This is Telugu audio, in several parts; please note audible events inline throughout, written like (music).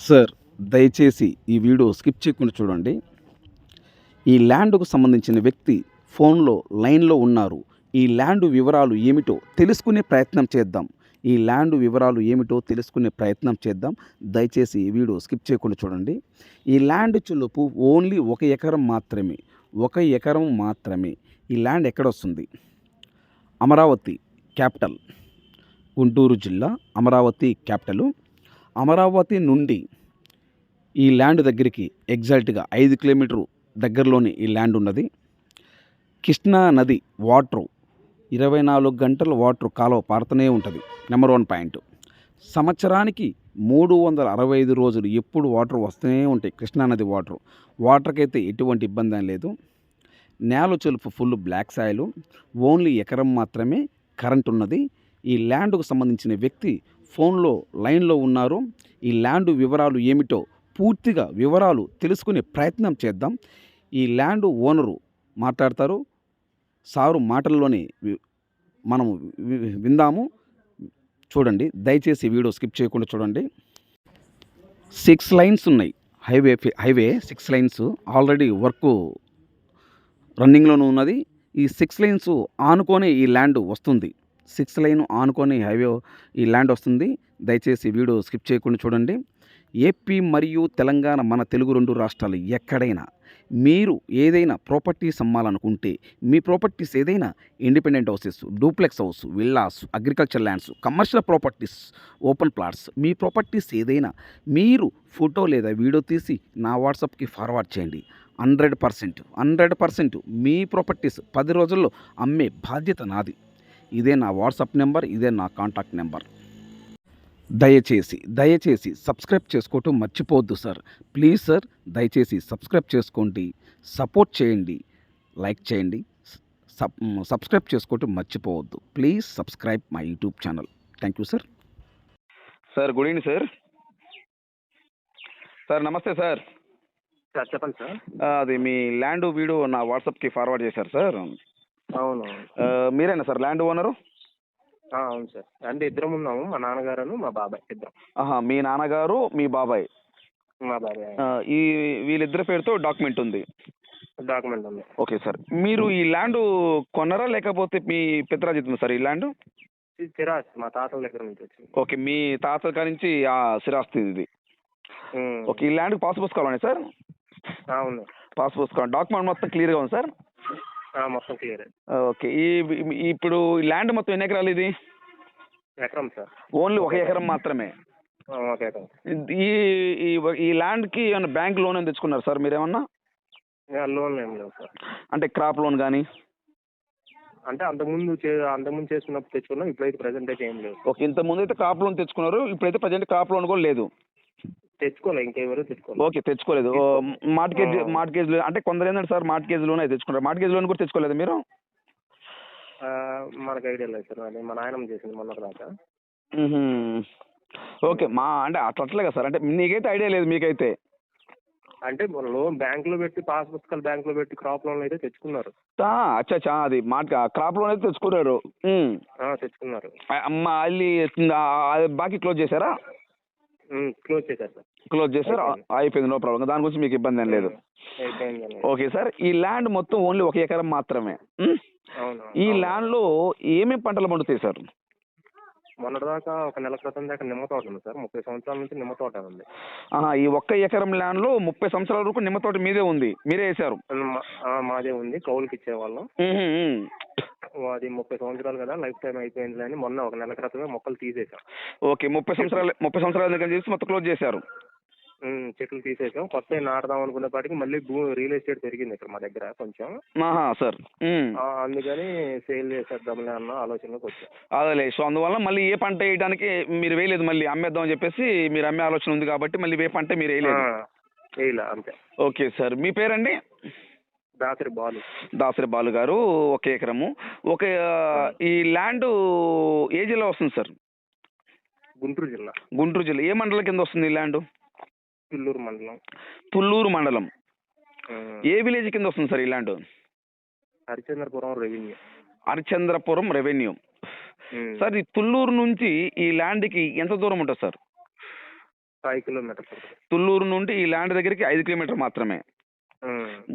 సార్ దయచేసి ఈ వీడియో స్కిప్ చేయకుండా చూడండి. ఈ ల్యాండ్కు సంబంధించిన వ్యక్తి ఫోన్లో లైన్లో ఉన్నారు. ఈ ల్యాండ్ వివరాలు ఏమిటో తెలుసుకునే ప్రయత్నం చేద్దాం. ఈ ల్యాండ్ వివరాలు ఏమిటో తెలుసుకునే ప్రయత్నం చేద్దాం. దయచేసి ఈ వీడియో స్కిప్ చేయకుండా చూడండి. ఈ ల్యాండ్ చులుపు ఓన్లీ ఒక ఎకరం మాత్రమే. ఒక ఎకరం మాత్రమే. ఈ ల్యాండ్ ఎక్కడ వస్తుంది అమరావతి క్యాపిటల్. గుంటూరు జిల్లా అమరావతి క్యాపిటల్. అమరావతి నుండి ఈ ల్యాండ్ దగ్గరికి ఎగ్జాక్ట్గా ఐదు కిలోమీటరు దగ్గరలోనే ఈ ల్యాండ్ ఉన్నది. కృష్ణా నది వాటరు ఇరవై నాలుగు గంటల వాటర్ కాలువ పారుతూనే ఉంటుంది నెంబర్ వన్ పాయింట్. సంవత్సరానికి మూడు వందల అరవై ఐదు రోజులు ఎప్పుడు వాటర్ వస్తూనే ఉంటాయి కృష్ణానది వాటర్. వాటర్కి అయితే ఎటువంటి ఇబ్బంది అని లేదు. నేల చెలుపు ఫుల్ బ్లాక్ సాయిలు. ఓన్లీ ఎకరం మాత్రమే కరెంట్ ఉన్నది. ఈ ల్యాండ్కు సంబంధించిన వ్యక్తి ఫోన్లో లైన్లో ఉన్నారు. ఈ ల్యాండ్ వివరాలు ఏమిటో పూర్తిగా వివరాలు తెలుసుకునే ప్రయత్నం చేద్దాం. ఈ ల్యాండ్ ఓనరు మాట్లాడతారు. సారు మాటల్లోనే వి- మనము విందాము. చూడండి దయచేసి వీడియో స్కిప్ చేయకుండా చూడండి. సిక్స్ లైన్స్ ఉన్నాయి. Highway highway six lines already work రన్నింగ్లోనూ ఉన్నది. ఈ సిక్స్ లైన్స్ ఆనుకొని ఈ ల్యాండ్ వస్తుంది. సిక్స్ లైన్ ఆనుకొని హైవే ఈ ల్యాండ్ వస్తుంది. దయచేసి వీడియో స్కిప్ చేయకుండా చూడండి. ఏపీ మరియు తెలంగాణ మన తెలుగు రెండు రాష్ట్రాలు ఎక్కడైనా మీరు ఏదైనా ప్రాపర్టీస్ అమ్మాలనుకుంటే మీ ప్రాపర్టీస్ ఏదైనా independent houses duplex house villas agriculture lands commercial properties open plots మీ ప్రాపర్టీస్ ఏదైనా మీరు ఫోటో లేదా వీడియో తీసి నా వాట్సాప్కి ఫార్వర్డ్ చేయండి. హండ్రెడ్ పర్సెంట్ హండ్రెడ్ పర్సెంట్ మీ ప్రాపర్టీస్ పది రోజుల్లో అమ్మే బాధ్యత నాది. ఇదే నా వాట్సాప్ నెంబర్ ఇదే నా కాంటాక్ట్ నెంబర్. దయచేసి దయచేసి సబ్స్క్రైబ్ చేసుకోవటం మర్చిపోవద్దు సార్. ప్లీజ్ సార్ దయచేసి సబ్స్క్రైబ్ చేసుకోండి సపోర్ట్ చేయండి లైక్ చేయండి సబ్ సబ్స్క్రైబ్ చేసుకోవటం మర్చిపోవద్దు. Please subscribe my YouTube channel. Thank you sir. Sir good evening sir. Sir నమస్తే సార్. సార్ చెప్పండి సార్. అది మీ ల్యాండ్ వీడియో నా వాట్సాప్కి ఫార్వర్డ్ చేశారు సార్. అవును మీరేనా సార్? Land owner? అవును సార్. అంటే ఇద్దరం ఉన్నాము. మా నాన్నగారును మా బాబాయ్ ఇద్దరం. ఆహా మీ నాన్నగారు మీ బాబాయ్. మా బాబాయ్ ఈ వీళ్ళిద్దరి పేరుతో డాక్యుమెంట్ ఉంది. డాక్యుమెంట్ ఉంది. Okay sir. మీరు ఈ ల్యాండ్ కొన్నారా? లేకపోతే మీ పిత్రాజిత్ సార్ ఈ ల్యాండ్? చిరాస్ మా తాతల దగ్గర నుంచి వచ్చింది. ఓకే మీ తాత కాడి నుంచి ఆ స్థిరాస్తి ఇది. ఓకే ఈ ల్యాండ్ పాస్ పుస్తకాలు సార్? ఆ, ఉంది పాస్ పుస్తకాలు డాక్యుమెంట్ మొత్తం క్లియర్గా ఉంది సార్? మొత్తం క్లియర్. ఓకే. ఈ ఇప్పుడు ల్యాండ్ మొత్తం ఎన్ని ఎకరాలు ఇది? ఎకరం సార్. ఓన్లీ ఒక ఎకరం మాత్రమే. ఆ, ఒక ఎకరం. ఈ ఈ ఈ ల్యాండ్కి ఏమైనా బ్యాంక్ లోన్ ఏమైనా తెచ్చుకున్నారు సార్ మీరేమన్నా? లోన్ ఏం లేవు సార్. అంటే క్రాప్ లోన్ కానీ అంటే అంతకుముందు చే అంతకుముందు చేసుకున్నప్పుడు తెచ్చుకున్నాం ఇప్పుడైతే ప్రజెంట్ అయితే ఏం లేవు ఓకే ఇంత ముందు అయితే క్రాప్ లోన్ తెచ్చుకున్నారు ఇప్పుడైతే ప్రజెంట్ క్రాప్ లోన్ కూడా లేదు. తెచ్చుకోలే ఇంకెవరు తెచ్చుకోలేదు ఓకే తెచ్చుకోలేదు. మార్ట్గేజ్ మార్ట్గేజ్ అంటే కొందరు ఏంటంటే సార్ మార్ట్గేజ్ లోన్ అయితే తెచ్చుకుంటారు. మార్ట్గేజ్ లోన్ కూడా తెచ్చుకోలేదు మీరు? మనకు ఐడియా లేదు సార్ అది మా నాయనమ్మ చేసింది మొన్న దాకా. ఓకే మా అంటే అట్లా అట్లే సార్ అంటే నీకైతే ఐడియా లేదు మీకైతే. అంటే లోన్ బ్యాంకులో పెట్టి పాస్ పుస్తకాలు బ్యాంకులో పెట్టి క్రాప్ లోన్లు అయితే తెచ్చుకున్నారు. అచ్చా అది మార్ట్ క్రాప్ లోన్ అయితే తెచ్చుకున్నారు. తెచ్చుకున్నారు. అది బాకీ క్లోజ్ చేశారా? క్లోజ్ చేశారు సార్. క్లోజ్ చేశారు. అయిపోయింది. No problem. దాని గురించి మీకు ఇబ్బంది ఏం లేదు. ఓకే సార్ ఈ ల్యాండ్ మొత్తం ఓన్లీ ఒక ఎకరం మాత్రమే. ఈ అవును. ల్యాండ్లో ఏమేమి పంటలు పండుతాయి సార్? మొన్నటిదాకా ఒక నెల క్రితం దాకా నిమ్మ తోట ఉంది సార్. ముప్పై సంవత్సరాల నుంచి నిమ్మ తోట ఉంది. ఆహా, ఈ ఒక్క ఎకరం ల్యాండ్లో ముప్పై సంవత్సరాల వరకు నిమ్మ తోట మీదే ఉంది. మీరే ఆ, మాదే ఉంది. కౌలుకి ఇచ్చేవాళ్ళం. అది ముప్పై సంవత్సరాలు కదా లైఫ్ టైం అయిపోయింది అని మొన్న ఒక నెల క్రితమే మొక్కలు తీసేసాం. ఓకే ముప్పై సంవత్సరాలు ముప్పై సంవత్సరాల దగ్గర చేసి మొత్తం క్లోజ్ చేశారు? చెట్లు తీసేసాం. కొత్త నాటుదాం అనుకునేపాటికి మళ్ళీ భూ రియల్ ఎస్టేట్ పెరిగింది ఇక్కడ మా దగ్గర కొంచెం. సార్. అందుకని సేల్ చేసేద్దాంలే అన్న ఆలోచనలోకి వచ్చాం. అదేలే సో అందువల్ల మళ్ళీ ఏ పంట వేయడానికి మీరు వేయలేదు మళ్ళీ అమ్మేద్దాం అని చెప్పేసి మీరు అమ్మే ఆలోచన ఉంది కాబట్టి మళ్ళీ ఏ పంట మీరు వేయలేదు? వేయలే అంతే. Okay sir. మీ పేరండి? దాసరి బాలు. దాసరి బాలు గారు ఒక ఎకరము. ఒక ఈ ల్యాండ్ ఏ జిల్లా వస్తుంది సార్? గుంటూరు జిల్లా. గుంటూరు జిల్లా. ఏ మండలం కింద వస్తుంది ఈ ల్యాండ్? పిల్లూరు మండలం. తుళ్ళూరు మండలం. ఏ విలేజ్ కింద వస్తుంది సార్ ఈ land? Harichandrapuram revenue. Harichandrapuram revenue. Sir ఈ తుళ్ళూరు నుంచి ఈ ల్యాండ్కి ఎంత దూరం ఉంటుంది సార్? ఫైవ్ కిలోమీటర్స్ ఉంటుంది తుళ్ళూరు నుండి ఈ ల్యాండ్ దగ్గరికి ఐదు కిలోమీటర్ మాత్రమే.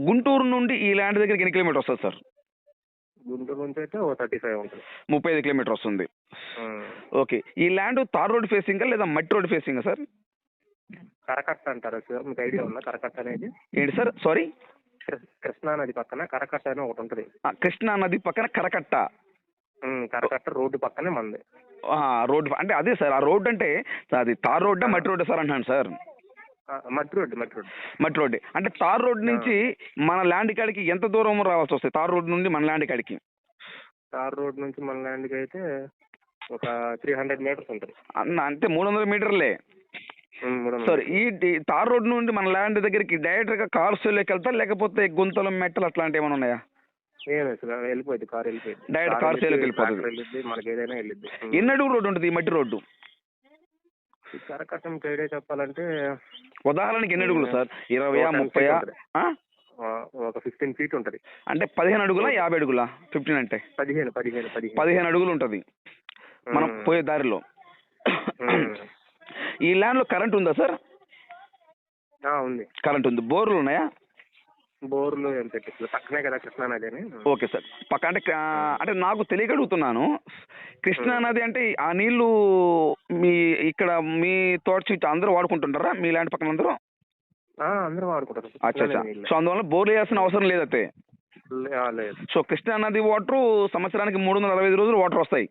గుంటూరు నుండి ఈ ల్యాండ్ దగ్గరికి ఎన్ని కిలోమీటర్ వస్తుంది సార్? గుంటూరు నుంచి అయితే ఓ థర్టీ ఫైవ్ ఉంటుంది. ముప్పై ఐదు కిలోమీటర్ వస్తుంది. ఓకే. ఈ ల్యాండ్ తార్ రోడ్ ఫేసింగా లేదా మట్టి రోడ్ ఫేసింగా సార్? కరకట్ట అంటారా సార్ మీకు ఐడియా ఉందా కరకట్ట అనేది? ఏంటి సార్? సారీ? కృష్ణా నది పక్కన కరకట్ట అని ఒకటి ఉంటుంది. కృష్ణా నది పక్కన కరకట్ట. కరకట్ట రోడ్డు పక్కనే మంది రోడ్ అంటే అదే సార్ ఆ రోడ్ అంటే అది తార్ రోడ్డా మట్టి రోడ్ సార్ అంటాను సార్. మట్టి రోడ్డు మట్టి రోడ్డు. మట్టి రోడ్ అంటే తార్ రోడ్ నుంచి మన ల్యాండ్ కాడికి ఎంత దూరం రావాల్సి వస్తుంది తార్ రోడ్ నుండి మన ల్యాండ్ కాడికి? తార్ రోడ్ నుంచి మన ల్యాండ్కి అయితే ఒక త్రీ హండ్రెడ్ మీటర్స్ ఉంటుంది. అన్న అంటే మూడు వందల మీటర్లే. సార్ ఈ తార్ రోడ్ నుండి మన ల్యాండ్ దగ్గరికి డైరెక్ట్గా కార్స్ వెళ్తా లేకపోతే గుంతలు మెట్టలు అట్లాంటివి ఏమైనా ఉన్నాయా? వెళ్ళిపోయింది కార్ వెళ్ళిపోయింది Direct car sale కి వెళ్ళిపోతుంది. ట్రాక్టర్ వెళ్ళిద్ది మనకి ఏదైనా వెళ్ళిద్ది. ఉమ్. ఎన్ని అడుగు రోడ్డు ఉంటుంది ఈ మట్టి రోడ్డు? కరకట్ట ఐడియా చెప్పాలంటే ఉదాహరణకి ఎన్ని అడుగులు సార్. ఆ? ఆ, ఒక ఫిఫ్టీన్ ఫీట్ ఉంటుంది. అంటే పదిహేను అడుగులా యాభై అడుగులా? ఫిఫ్టీన్ అంటే? పదిహేను పదిహేను పదిహేను. పదిహేను అడుగులు ఉంటుంది. మనం. పోయే దారిలో. ఈ ల్యాండ్లో కరెంట్ ఉందా సార్? ఉంది. కరెంట్ ఉంది. బోర్లు ఉన్నాయా? బోర్లు ఏం పెట్టించలేదు పక్కనే కదా కృష్ణా నది అని. Okay sir. పక్క అంటే అంటే నాకు తెలియక అడుగుతున్నాను కృష్ణా నది అంటే ఆ నీళ్ళు ఇక్కడ మీ తోట చుట్టూ అందరూ వాడుకుంటుంటారా? మీ ల్యాండ్ పక్కన అందరూ? అందరూ వాడుకుంటారు. అచ్చా అచ్చా. సో అందువల్ల బోర్లు వేయాల్సిన అవసరం లేదు. సో కృష్ణా నది వాటర్ సంవత్సరానికి మూడు వందల అరవై ఐదు రోజులు వాటర్ వస్తాయి.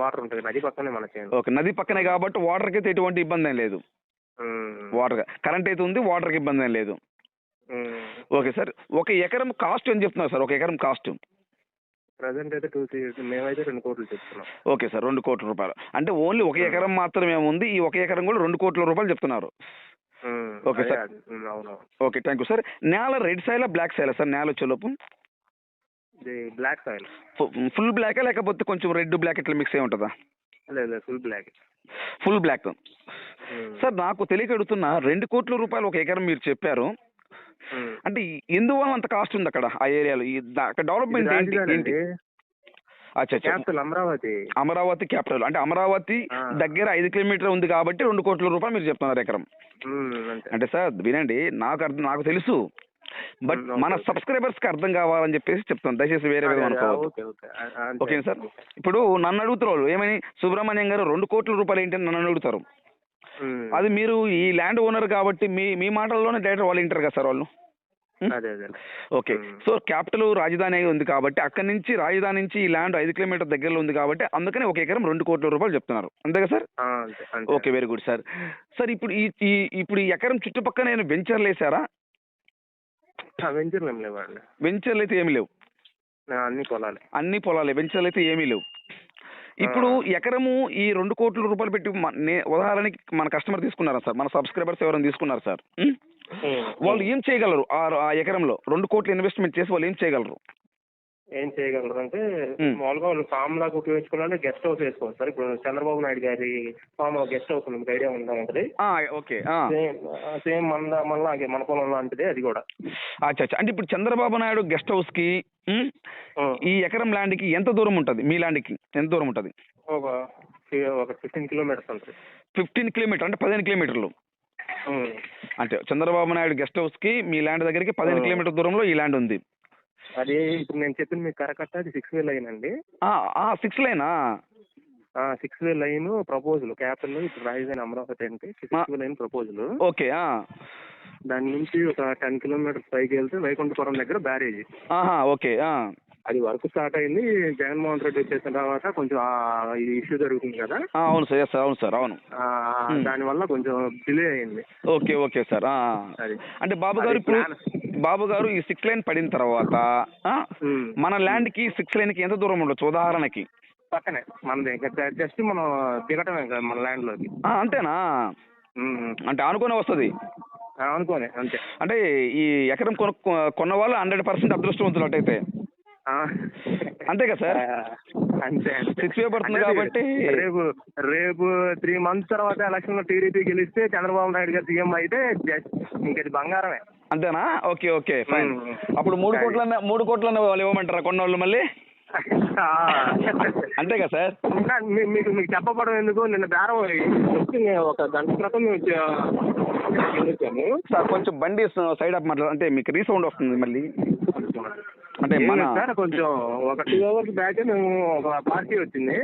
వాటర్ ఉంటుంది నది పక్కనే మన ఓకే నది పక్కనే కాబట్టి వాటర్కి అయితే ఎటువంటి ఇబ్బంది ఏం లేదు. వాటర్ కరెంట్ అయితే ఉంది వాటర్కి ఇబ్బంది ఏం లేదు. ఓకే సార్ ఒక ఎకరం కాస్ట్ అని చెప్తున్నారు సార్? ఒక ఎకరం కాస్ట్. ప్రజెంట్ అయితే టూ మేమైతే రెండు కోట్లు చెప్తున్నాం. ఓకే సార్ రెండు కోట్ల రూపాయలు. అంటే ఓన్లీ ఒక ఎకరం మాత్రమే ఉంది ఈ ఒక ఎకరం కూడా రెండు కోట్ల రూపాయలు చెప్తున్నారు. Okay sir. Okay thank you sir. నేల రెడ్ సైలా బ్లాక్ సైలా సార్ నేల వచ్చేలోపు బ్లాక్ సాయిల్. ఫుల్ బ్లాకా లేకపోతే కొంచెం రెడ్ బ్లాక్ ఇట్లా మిక్స్ అయి ఉంటుందా? లేదు full black. Full black. Sir నాకు తెలియక అడుగుతున్నా రెండు కోట్ల రూపాయలు ఒక ఎకరం మీరు చెప్పారు. అంటే ఎందువల్ల అంత కాస్ట్ ఉంది అక్కడ ఆ ఏరియాలో? అక్కడ డెవలప్మెంట్ ఏంటి ఏంటి? క్యాపిటల్ అమరావతి. అమరావతి క్యాపిటల్ అంటే అమరావతి. దగ్గర ఐదు కిలోమీటర్ ఉంది కాబట్టి రెండు కోట్ల రూపాయలు మీరు చెప్తున్నారు ఎకరం. అంటే సార్ వినండి నాకు అర్థం నాకు తెలుసు. బట్ మన. సబ్స్క్రైబర్స్కి అర్థం కావాలని చెప్పేసి చెప్తాను దయచేసి వేరే విధంగా అనుకోవద్దు. Okay sir? ఇప్పుడు నన్ను అడుగుతారు ఏమని? సుబ్రహ్మణ్యం గారు రెండు కోట్ల రూపాయలు ఏంటని నన్ను అడుగుతారు. అది మీరు ఈ ల్యాండ్ ఓనర్ కాబట్టి మీ మీ మాటల్లోనే డైరెక్ట్ వాళ్ళు వింటారు కదా సార్ వాళ్ళు? ఓకే. సో క్యాపిటల్ రాజధాని ఉంది కాబట్టి అక్కడి నుంచి రాజధాని నుంచి ఈ ల్యాండ్ ఐదు కిలోమీటర్ దగ్గరలో ఉంది కాబట్టి అందుకని ఒక ఎకరం రెండు కోట్ల రూపాయలు చెప్తున్నారు. అంతే కదా sir? Okay very good sir. Sir ఇప్పుడు ఈ ఇప్పుడు ఈ ఎకరం చుట్టుపక్కల నేను వెంచర్లు వేసారా? వెంచర్లు ఏం లేవండి. వెంచర్లు అయితే ఏమీ లేవు. అన్ని పొలాలే. అన్ని పొలాలే వెంచర్లు అయితే ఏమీ లేవు. ఇప్పుడు ఎకరము ఈ రెండు కోట్ల రూపాయలు పెట్టి ఉదాహరణకి మన కస్టమర్ తీసుకున్నారా సార్? మన సబ్స్క్రైబర్స్ ఎవరైనా తీసుకున్నారు సార్? వాళ్ళు ఏం చేయగలరు? ఆ ఎకరంలో రెండు కోట్ల ఇన్వెస్ట్మెంట్ చేసి వాళ్ళు ఏం చేయగలరు? ఏం చేయగలరు అంటే. మామూలుగా వాళ్ళు ఫామ్ లాగా ఉపయోగించుకోవాలంటే గెస్ట్ హౌస్ వేసుకోవచ్చు సార్. ఇప్పుడు చంద్రబాబు నాయుడు గారి ఫామ్ గెస్ట్ హౌస్ ఉంది. ఐడియా ఉందా ఉంటుంది ఓకే. సేమ్ సేమ్ మన మన మన పొలం లాంటిదే అది కూడా. అచ్చా అంటే ఇప్పుడు చంద్రబాబు నాయుడు గెస్ట్ హౌస్కి ఈ ఎకరం ల్యాండ్కి ఎంత దూరం ఉంటుంది మీ ల్యాండ్కి ఎంత దూరం ఉంటుంది? ఒక ఒక ఫిఫ్టీన్ కిలోమీటర్స్ ఉంటుంది ఫిఫ్టీన్ కిలోమీటర్ అంటే పదిహేను కిలోమీటర్లు అంటే చంద్రబాబు నాయుడు గెస్ట్ హౌస్కి మీ ల్యాండ్ దగ్గరికి పదిహేను. కిలోమీటర్ దూరంలో ఈ ల్యాండ్ ఉంది. అది ఇప్పుడు నేను చెప్పిన మీకు కరకట్ట అది సిక్స్ వే లైన్ అండి. Six లైనా six way line proposal capital ఇప్పుడు రాజధాని అమరావతి అంటే six way line proposal okay. దాని నుంచి ఒక టెన్ కిలోమీటర్స్ పైకి వెళ్తే వైకుంఠపురం దగ్గర బ్యారేజ్. ఓకే ఆ. అది వర్క్ స్టార్ట్ అయింది. జగన్మోహన్ రెడ్డి వచ్చేసిన తర్వాత కొంచెం ఈ ఇష్యూ జరుగుతుంది కదా. అవును సార్. సార్ అవును సార్. అవును. Hmm. దానివల్ల కొంచెం డిలే అయింది. Okay okay sir. అంటే బాబు గారు ఇప్పుడు. బాబు గారు ఈ సిక్స్ లైన్ పడిన తర్వాత ఆ, Hmm. మన ల్యాండ్కి సిక్స్ లైన్కి ఎంత దూరం ఉండొచ్చు? ఉదాహరణకి. పక్కనే. మనది జస్ట్ మనం దిగటమే కదా మన ల్యాండ్లోకి. అంతేనా? Hmm. అంటే అనుకునే వస్తుంది. అనుకోని అంతే. అంటే ఈ ఎకరం కొన కొన్న వాళ్ళు హండ్రెడ్ పర్సెంట్ అదృష్టవంతులు ఆ. అంతే కదా సార్? అంతే way పడుతుంది కాబట్టి- రేపు రేపు త్రీ మంత్స్ తర్వాత ఎలక్షన్లో టీడీపీ గెలిస్తే చంద్రబాబు నాయుడు గారు సీఎం అయితే ఇంకది బంగారమే. అంతేనా? Okay okay fine. అప్పుడు మూడు. కోట్ల మూడు కోట్ల వాళ్ళు ఇవ్వమంటారా కొన్న వాళ్ళు మళ్ళీ. అంతే కదా సార్? మీకు మీకు చెప్పబడం ఎందుకు? నిన్న బేరం ఒక గంట క్రితం సార్ కొంచెం బండి సైడ్ అప్ మాట్లాడు అంటే మీకు రీసౌండ్ వస్తుంది మళ్ళీ. అంటే మన సార్ కొంచెం ఒక టూ అవర్స్ బ్యాక్ మేము ఒక పార్టీ వచ్చింది.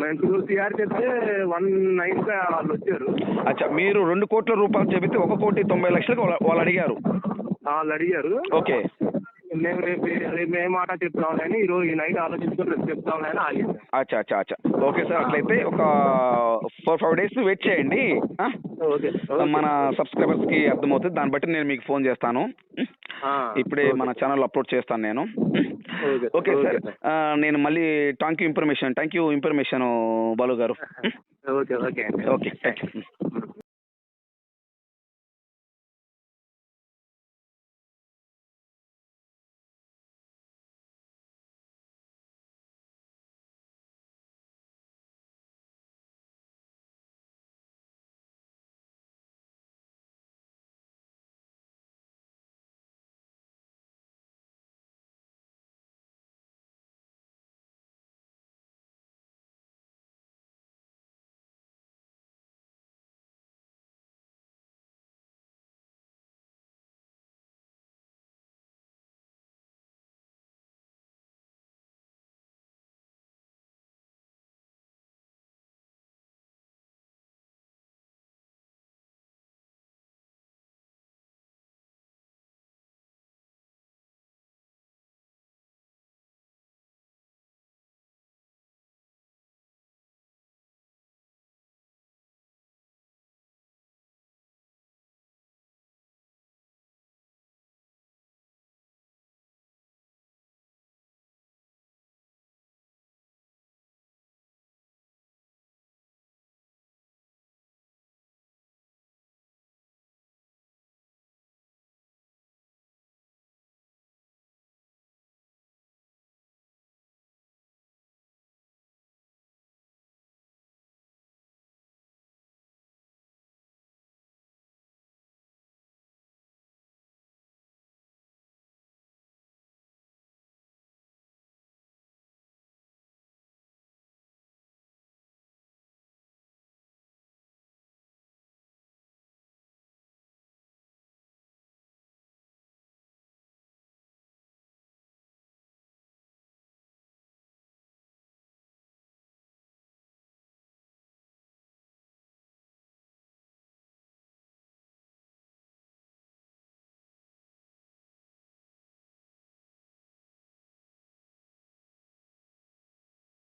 మేము టూ సిఆర్ చెప్తే వన్ నైన్ వాళ్ళు వచ్చారు. అచ్చా మీరు రెండు కోట్ల రూపాయలు చెబితే ఒక కోటి తొంభై లక్షలకు వాళ్ళ- అడిగారు. వాళ్ళు అడిగారు. ఓకే. మేము రేపు రేపు ఏ మాట చెప్తాం కానీ ఈ రోజు ఈ నైట్ ఆలోచించుకొని రేపు చెప్తాం కానీ ఆగింది. అచ్చా అచ్చా అచ్చా. ఓకే సార్ అట్లయితే ఒక ఫోర్ ఫైవ్ డేస్ వెయిట్ చేయండి. మన సబ్స్క్రైబర్స్కి అర్థమవుతుంది. దాన్ని బట్టి నేను మీకు ఫోన్ చేస్తాను. ఇప్పుడే. మన ఛానల్ అప్లోడ్ చేస్తాను నేను. Okay (laughs) sir. నేను మళ్ళీ thank you information thank you information Balu గారు. (laughs) Okay okay. Okay thank you